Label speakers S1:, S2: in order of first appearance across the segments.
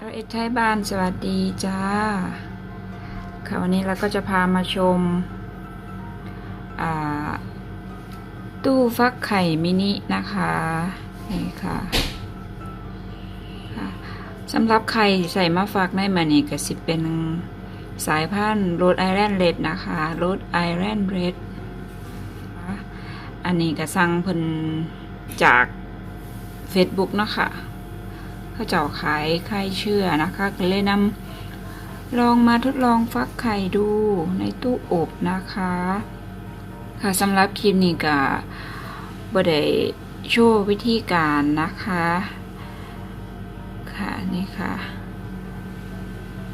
S1: เราเอ็ดใช้บ้านสวัสดีจ้า ค่ะวันนี้เราก็จะพามาชม ตู้ฟักไข่มินินะคะนี่ค่ะสำหรับไข่ใส่มาฟักในมันนี่ก็สิเป็นสายพันธุ์โรดไอแลนด์เรดนะคะโรดไอแลนด์เรดอันนี้ก็สั่งเพิ่นจาก Facebook เนาะคะ ขาเจ้าขายไข่เชื่อนะคะก็เลยนำลองมาทดลองฟักไข่ดูในตู้อบนะคะ ค่ะสำหรับคลิปนี้ก็บ่ได้โชว์วิธีการนะคะ ค่ะนี่ค่ะ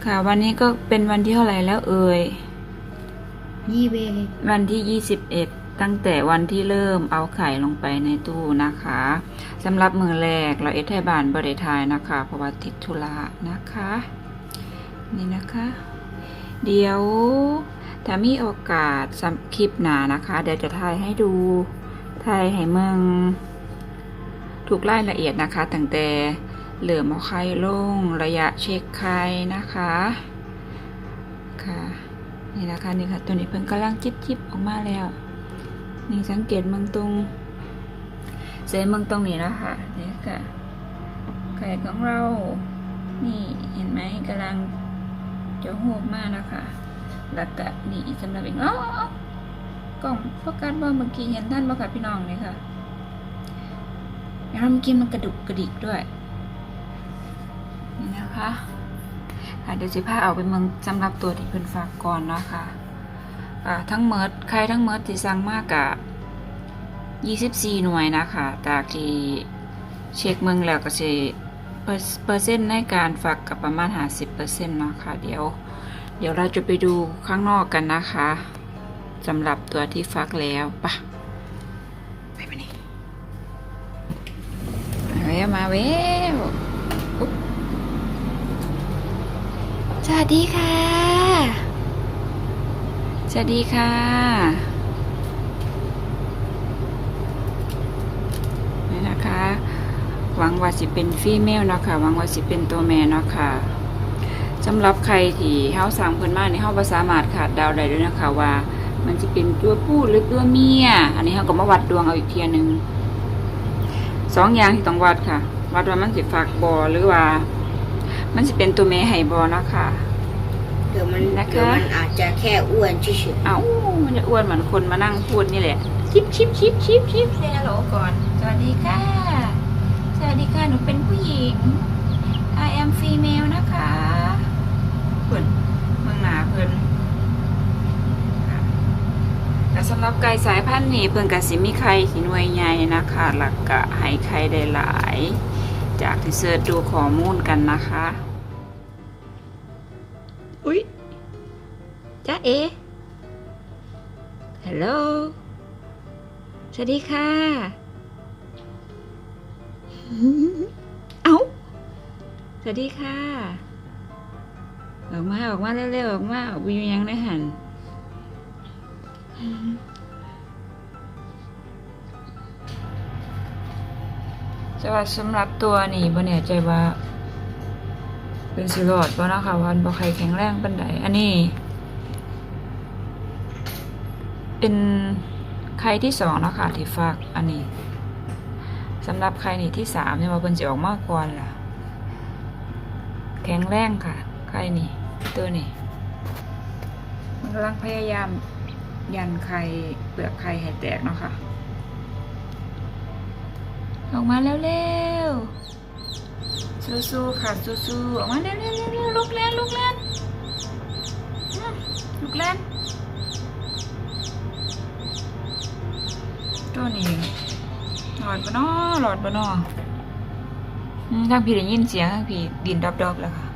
S1: ค่ะวันนี้ก็เป็นวันที่เท่าไหร่แล้วเอ่ย
S2: ยี่เว
S1: วันที่21 ตั้งแต่วันที่เริ่มเอาไข่ลงไปในตู้นะคะสำหรับมือแรกเราเอทไทบานบริทายนะคะเพราะว่าติดธุระนะคะ นี่นะคะ เดี๋ยวถ้ามีโอกาสคลิปหนานะคะ เดี๋ยวจะถ่ายให้ดูถ่ายให้เมืองถูกรายละเอียดนะคะตั้งแต่เหลือมเอาไข่ลงระยะเช็คไข่นะคะค่ะนี่นะคะนี่ค่ะตัวนี้เพิ่งกำลังจิบจิบออกมาแล้ว นี่สังเกตเมืองตรงเส้นเมืองตรงนี้นะคะนี่ค่ะไข่ของเรา นี่เห็นไหมกำลังจะหูบมากนะคะแล้วก็นี่สำหรับอีกอ๋อกล่องโฟกัสว่าเมื่อกี้เห็นท่านบ่ค่ะพี่น้องเลยค่ะแล้วเมื่อกี้มันกระดุกกระดิกด้วยนี่นะคะค่ะเดี๋ยวสิพาเอาไปเมืองสำหรับตัวที่เพิ่นฝากก่อนเนาะค่ะ่าทั้งเมิดใครทั้งเมิดที่สั่งมากกะ24 หน่วยนะคะจากที่เช็คเมืองแล้วก็สิเปอร์เปอร์เซ็นต์ในการฝากกับประมาณ50%เนาะค่ะเดี๋ยว เดี๋ยวเราจะไปดูข้างนอกกันนะคะสำหรับตัวที่ฟักแล้วปะไปมานี่เววมาเววอุ๊บสวัสดีค่ะ สวัสดีค่ะ นี่นะคะ หวังว่าสิเป็นฟีเมลเนาะค่ะ หวังว่าสิเป็นตัวแม่เนาะค่ะสำหรับใครที่เฮาสั่งเพิ่นมาในเฮาบ่สามารถขาดดาได้ด้วยนะคะว่า มันจะเป็นตัวผู้หรือตัวเมีย อันนี้เฮาก็มาวัดดวงเอาอีกเทียหนึงสองอย่างที่ต้องวัดค่ะ วัดว่ามันสิฝักบ่หรือว่า มันสิเป็นตัวแม่ให้บ่เนาะค่ะ
S2: เดี๋ยวมัน
S1: นะคะ
S2: เดี๋ยวมันอาจจะแค่อ้วนเฉย
S1: เอ้ามันจะอ้วนเหมือนคนมานั่งพูดนี่แหละชิปชิปชิปชิปชิปเซฮัลโหลก่อน สวัสดีค่ะ สวัสดีค่ะ หนูเป็นผู้หญิง I am female นะคะเพื่อนเมืองหนาเพื่อนค่ะแต่สำหรับไก่สายพันธุ์นี้เพื่อนกสิมีไข่ที่หน่วยใหญ่นะคะหลักกะให้ไข่ได้หลาย จากที่เสิร์ชดูข้อมูลกันนะคะ จ้าเอฮัลโหล สวัสดีค่ะ เอ้า สวัสดีค่ะ ออกมา ออกมาเร็วๆ ออกมาออกไปอยู่ยังได้หันจะว่าสำหรับตัวนี่บ่แน่ใจว่า เป็นสิรอดบ่เนาะค่ะวันบ่ใครแข็งแรงปานใดอันนี้ เป็นไข่ที่สองเนาะค่ะที่ฝากอันนี้สำหรับไข่นี่ที่สามเนี่ยมาเพิ่นจะออกมากก่อนล่ะ แข็งแรงค่ะไข่นี่ตัวนี้มันกำลังพยายามยันไข่เปลือกไข่ให้แตกเนาะค่ะออกมาเร็วๆสู้ๆค่ะสู้ๆออกมาเร็วๆๆลุกแล่นลุกแล่นลุกแล่น ตัวนี้หลอดปะนอหลอดปะนออืมทางพี่ได้ยินเสียงทางพี่ดินดอบๆแล้วค่ะ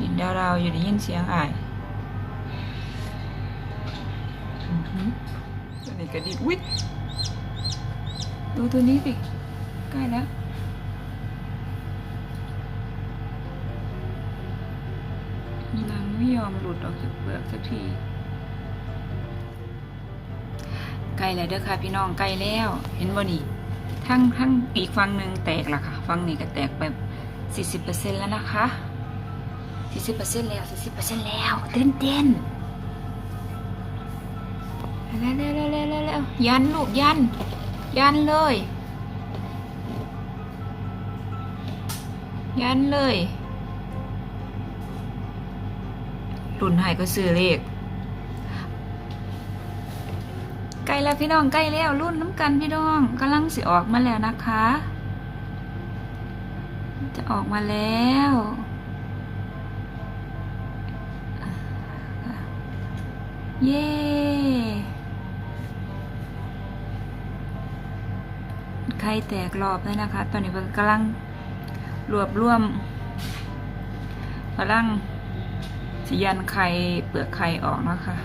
S1: ดินดาวๆอยู่ได้ยินเสียงอายอือหือตัวนี้ก็ดินวิทดูตัวนี้สิใกล้แล้วนางไม่ยอมหลุดออกจากเปลือกสักที ใกล้แล้วเด้อค่ะพี่น้องใกล้แล้ว เห็นบ่นี่ทั้งทั้งอีกฝั่งหนึ่งแตกละค่ะฝั่งนี้ก็แตกไป40%แล้วนะคะ40%แล้ว40%แล้วเต้นเต้นเร็วเร็วเร็วเร็วเร็วเร็วยันลูกยัน ยันเลย ยันเลยรุ่นไห้ก็ซื้อเลข ใกล้แล้วพี่น้องใกล้แล้วรุ่นน้ำกันพี่น้องกำลังสิออกมาแล้วนะคะ จะออกมาแล้วเย้ไข่แตกรอบเลยนะคะ ตอนนี้เพิ่งกำลังรวบรวมกำลังสยันไข่เปลือกไข่ออกนะคะ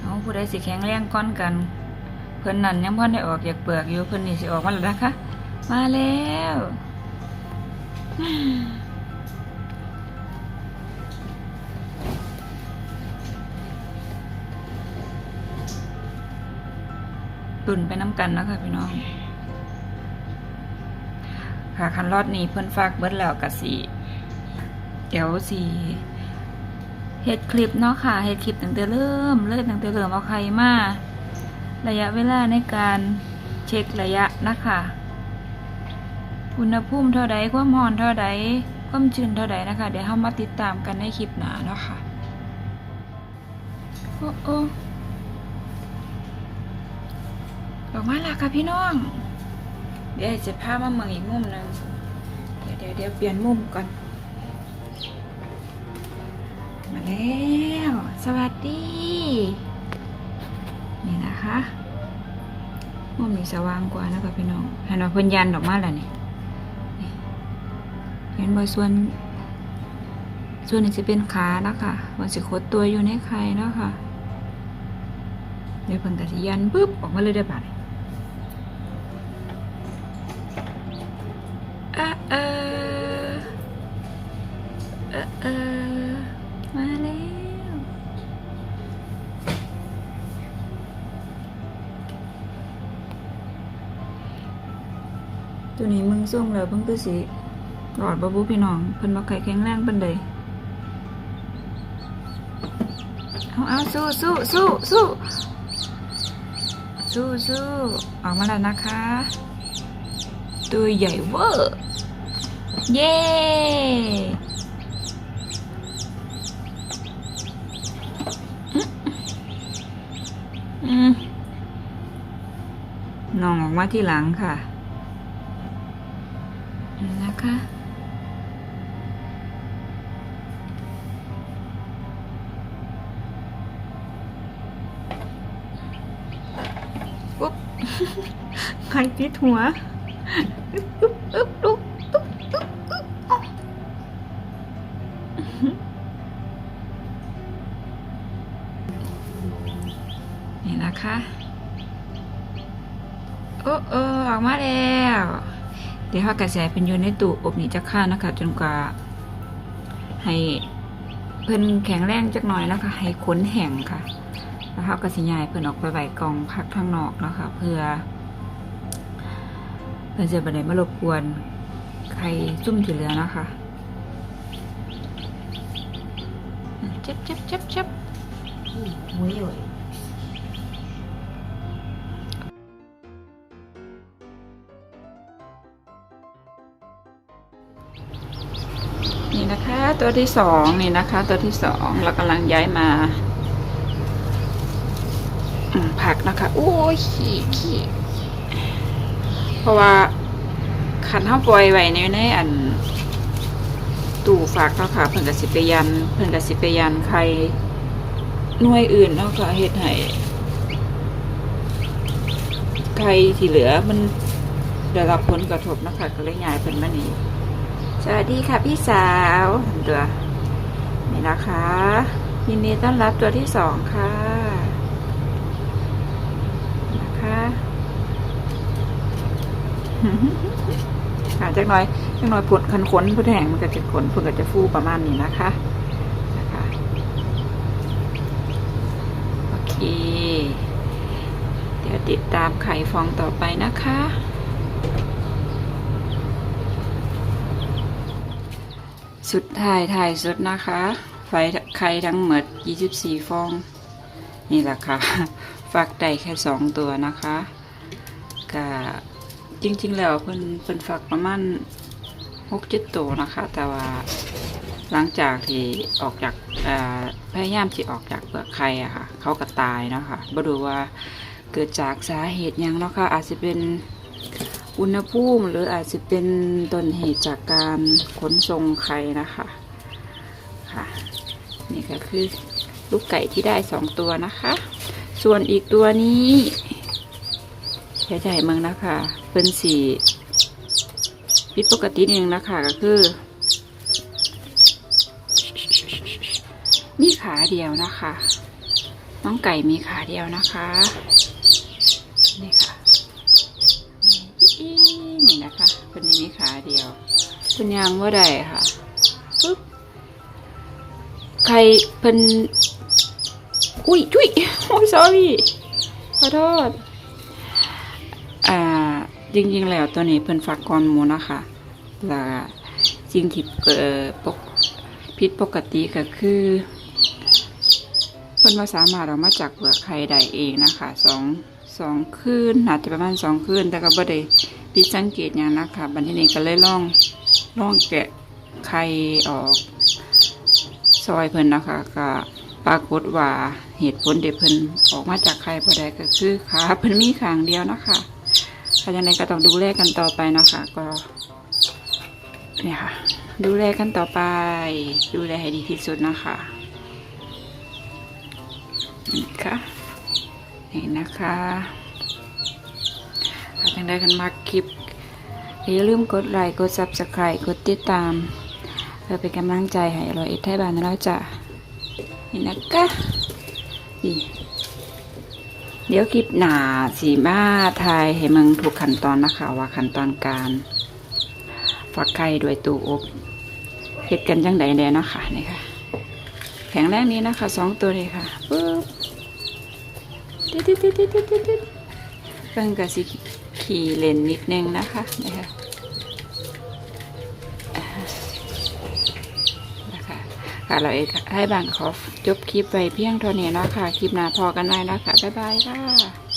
S1: เอา ผู้ใดสิแข็งแรงก้อนกัน เพิ่นนั่นยังพ่ได้ออกจากเปลือกอยู่เพิ่นนี่สิออกมาแล้วนะคะ มาแล้วตุนไปน้ำกันนะคะพี่น้อง ค่ะคันรอดนี้เพิ่นฝากเบิดแล้วกะสิเดี๋ยวสิ เฮ็ดคลิปเนาะค่ะเฮ็ดคลิปตั้งแต่เริ่มเลยตั้งแต่เริ่มเอาใครมาระยะเวลาในการเช็คระยะนะคะอุณหภูมิเท่าใดความร้อนเท่าใดความชื้นเท่าใดนะคะ เดี๋ยวเรามาติดตามกันในคลิปหน้าเนาะค่ะโอ้โอ้ออกมาและค่ะพี่น้อง เดี๋ยวจะพามาเมืองอีกมุมหนึ่งเดี๋ยวเดี๋ยวเดี๋ยวเปลี่ยนมุมก่อน มาแล้วสวัสดี นี่นะคะมุมนี้สว่างกว่านะคะพี่น้องเห็นว่าเพิ่นยันออกมาแล้วนี่เห็นบ่ส่วน ส่วนนี้จะเป็นขานะคะมันสิขดตัวอยู่ในไข่เนาะค่ะเดี๋ยวเพิ่นก็สิยันปุ๊บออกมาเลยได้บัดเออเออเออ ตัวนี้มึงส่งแล้วเพิ่งคือสิหลอดบบุพี่น้องเพิ่นบ่ไข่แข็งแรงเปานใดเอาเอาสู้สู้สู้สู้สู้สู้ออกมาแล้วนะคะ ตัวใหญ่เวอร์เย้น้องออกมาที่หลังค่ะ นะคะ ปุ๊บใครติดหัวอึ๊บอึ๊บอึ๊บอึ๊บอึ๊บอึ๊บอ๊ะนี่นะคะ โอ้เออออกมาแล้ว เดี๋ยวเขากระแสเป็นอยู่ในตู้อบนี้จะค่านะคะ จนกว่า ให้เพิ่นแข็งแรงจักหน่อยนะคะ ให้ขนแห้งค่ะ แล้วเขาก็สิยายเพิ่นออกไปไว้กองพักข้างนอกนะคะ เพื่อ เพื่อจะไปไหนมารบกวนใครซุ่มที่เหลือนะคะเจ็บเจ็บเจ็บเจ็บ
S2: หวใหญ่
S1: นี่ ตัวที่สองนี่นะคะ ตัวที่สองเรากำลังย้ายมา ผักนะคะ โอ้ยขี้ขี้เพราะว่าขันห้าปล่อยไว้ในในอันตู้ฝากเขาค่ะ เพิ่นกสิไปยัน เพิ่นกสิไปยันใครหน่วยอื่นเนาะค่ะเฮ็ดให้ใครที่เหลือมันได้รับผลกระทบนะคะก็เลยย้ายเพิ่นมานี่ส วัสดีค่ะพี่สาวตัวนี่นะคะยินดีต้อนรับตัวที่สองค่ะนะคะค่ะจักน่อยจักน่อยผดคันขนผู้แห่งมันก็จะขนผุดก็จะฟูประมาณนี้นะคะนะคะโอเค เดี๋ยวติดตามไข่ฟองต่อไปนะคะ สุดท้ายถ่ายสุดนะคะ ไฟไข่ทั้งหมด 24 ฟอง นี่แหละค่ะ ฟักได้แค่สองตัวนะคะก็จริง ๆ แล้วเพิ่นเพิ่นฟักประมาณหกตัวนะคะ แต่ว่าหลังจากที่ออกจากพยายามที่ออกจากเปลือกไข่อะค่ะ เขาก็ตายเนาะคะบ่รู้ว่าเกิดจากสาเหตุยังเนาะค่ะอาจจะเป็น อุณหภูมิหรืออาจจะเป็นต้นเหตุจากการขนส่งไข่นะคะค่ะนี่ก็คือลูกไก่ที่ได้สองตัวนะคะ ส่วนอีกตัวนี้ใช้ใจมืองนะคะเป็นสีผิดปกตินิดนึงนะคะก็คือ มีขาเดียวนะคะ น้องไก่มีขาเดียวนะคะ นะคะเป็นนี้มีขาเดียวเป็นยางว่าใดค่ะปึ๊บใครเป็นอุ้ยจุ้ยโอ้ย sorry ขอโทษอ่าจริงๆแล้วตัวนี้เพิ่นฟักก่อนหมูนะคะแล้วสิ่งที่เกิดปกผิดปกติก็คือ เพิ่นมาสามารถเอามาจากเปลือกไข่ได้เองนะคะสอง สองคืนอาจจะประมาณสองคืนแต่ก็บ่ได้ผิสังเกตอย่างนะคะบัดทีนี้ก็เลยล่องล่องแกะไข่ออก ซอยเพิ่นนะคะก็ปรากฏว่าเหตุผลเด็เพิ่นออกมาจากไข่บ่ได้ก็คือขาเพิ่นมีขางเดียวนะคะถ้าอย่างไรก็ต้องดูแลกันต่อไปนะคะก็เนี่ยค่ะดูแลกันต่อไป ดูแลให้ดีที่สุดนะคะ นี่นะคะถ้าจังได้กันมาคลิปอย่าลืมกดไลค์กด subscribe กดติดตาม เพื่อเป็นกำลังใจให้เราเอ็ดไทยบ้านเราจะนี่นะคะเดี๋ยวคลิปหนาสีมาไทายให้มึงถูกขั้นตอนนะคะ ว่าขั้นตอนการฟักไข่ด้วยตู้อบเฮ็ดกันจังใดแน่นะค่ะนี่ค่ะ แข็งแรงนี้นะคะสองตัวเลยค่ะปึ๊บ ติดติดติดติดติดติดติดเพิ่งกับสิขี่เลนนิดนึงนะคะนะคะนะคะค่ะเราเองให้บางขอจบคลิปไปเพียงเท่านี้เนาะคะคลิปหน้าพอกันได้นะคะบ๊ายบายค่ะ